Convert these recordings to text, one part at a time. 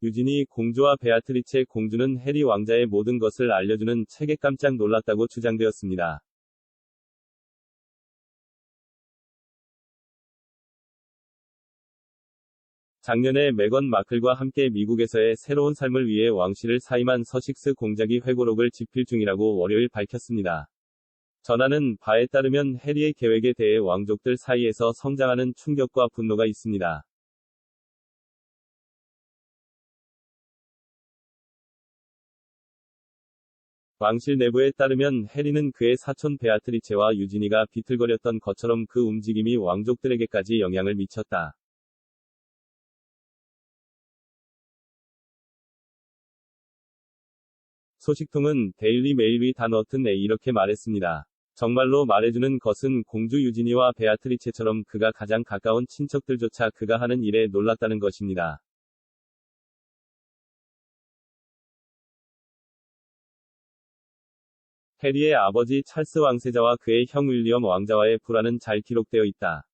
유진이 공주와 베아트리체 공주는 해리 왕자의 모든 것을 알려주는 책에 깜짝 놀랐다고 주장되었습니다. 작년에 메건 마클과 함께 미국에서의 새로운 삶을 위해 왕실을 사임한 서식스 공작이 회고록을 집필 중이라고 월요일 밝혔습니다. 전하는 바에 따르면 해리의 계획에 대해 왕족들 사이에서 성장하는 충격과 분노가 있습니다. 왕실 내부에 따르면 해리는 그의 사촌 베아트리체와 유진이가 비틀거렸던 것처럼 그 움직임이 왕족들에게까지 영향을 미쳤다. 소식통은 데일리 메일이 단어튼에 이렇게 말했습니다. 정말로 말해주는 것은 공주 유진이와 베아트리체처럼 그가 가장 가까운 친척들조차 그가 하는 일에 놀랐다는 것입니다. 해리의 아버지 찰스 왕세자와 그의 형 윌리엄 왕자와의 불화는 잘 기록되어 있다.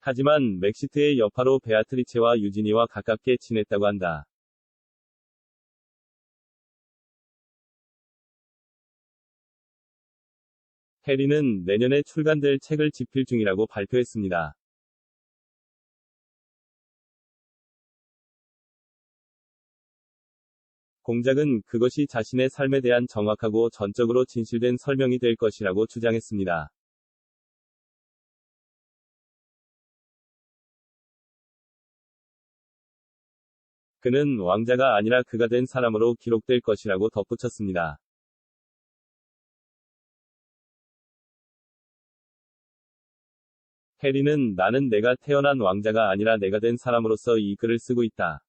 하지만 맥시트의 여파로 베아트리체와 유진이와 가깝게 지냈다고 한다. 해리는 내년에 출간될 책을 집필 중이라고 발표했습니다. 공작은 그것이 자신의 삶에 대한 정확하고 전적으로 진실된 설명이 될 것이라고 주장했습니다. 그는 왕자가 아니라 그가 된 사람으로 기록될 것이라고 덧붙였습니다. 해리는 나는 내가 태어난 왕자가 아니라 내가 된 사람으로서 이 글을 쓰고 있다.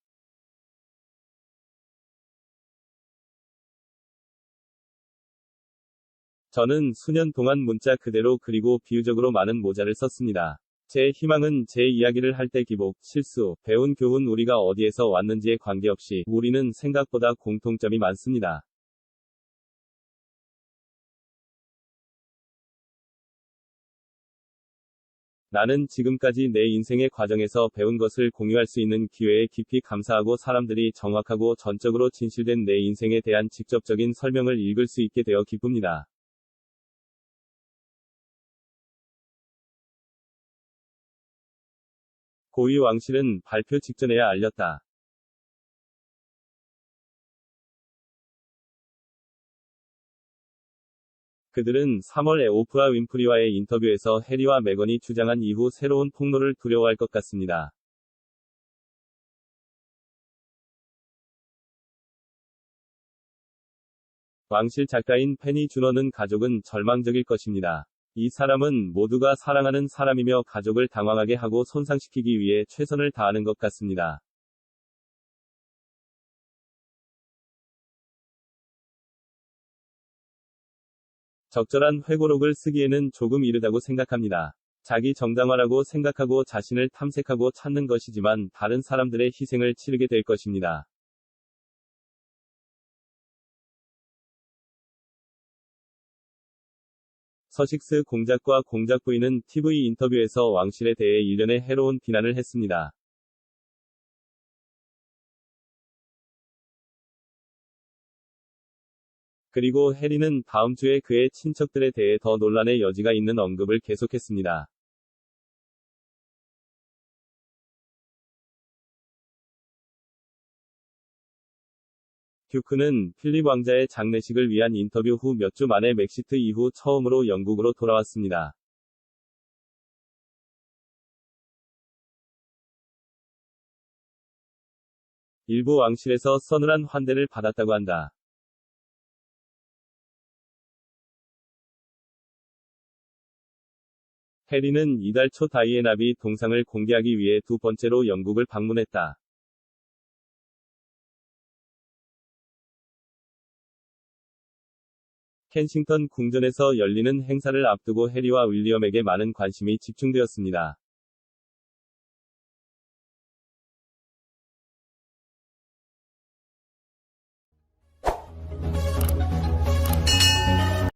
저는 수년 동안 문자 그대로 그리고 비유적으로 많은 모자를 썼습니다. 제 희망은 제 이야기를 할 때 기복, 실수, 배운 교훈 우리가 어디에서 왔는지에 관계없이 우리는 생각보다 공통점이 많습니다. 나는 지금까지 내 인생의 과정에서 배운 것을 공유할 수 있는 기회에 깊이 감사하고 사람들이 정확하고 전적으로 진실된 내 인생에 대한 직접적인 설명을 읽을 수 있게 되어 기쁩니다. 고위 왕실은 발표 직전에야 알렸다. 그들은 3월에 오프라 윈프리와의 인터뷰에서 해리와 메건이 주장한 이후 새로운 폭로를 두려워할 것 같습니다. 왕실 작가인 페니 주너는 가족은 절망적일 것입니다. 이 사람은 모두가 사랑하는 사람이며 가족을 당황하게 하고 손상시키기 위해 최선을 다하는 것 같습니다. 적절한 회고록을 쓰기에는 조금 이르다고 생각합니다. 자기 정당화라고 생각하고 자신을 탐색하고 찾는 것이지만 다른 사람들의 희생을 치르게 될 것입니다. 서식스 공작과 공작 부인은 TV 인터뷰에서 왕실에 대해 일련의 해로운 비난을 했습니다. 그리고 해리는 다음 주에 그의 친척들에 대해 더 논란의 여지가 있는 언급을 계속했습니다. 듀크는 필립 왕자의 장례식을 위한 인터뷰 후 몇 주 만에 맥시트 이후 처음으로 영국으로 돌아왔습니다. 일부 왕실에서 서늘한 환대를 받았다고 한다. 해리는 이달 초 다이애나비 동상을 공개하기 위해 두 번째로 영국을 방문했다. 켄싱턴 궁전에서 열리는 행사를 앞두고 해리와 윌리엄에게 많은 관심이 집중되었습니다.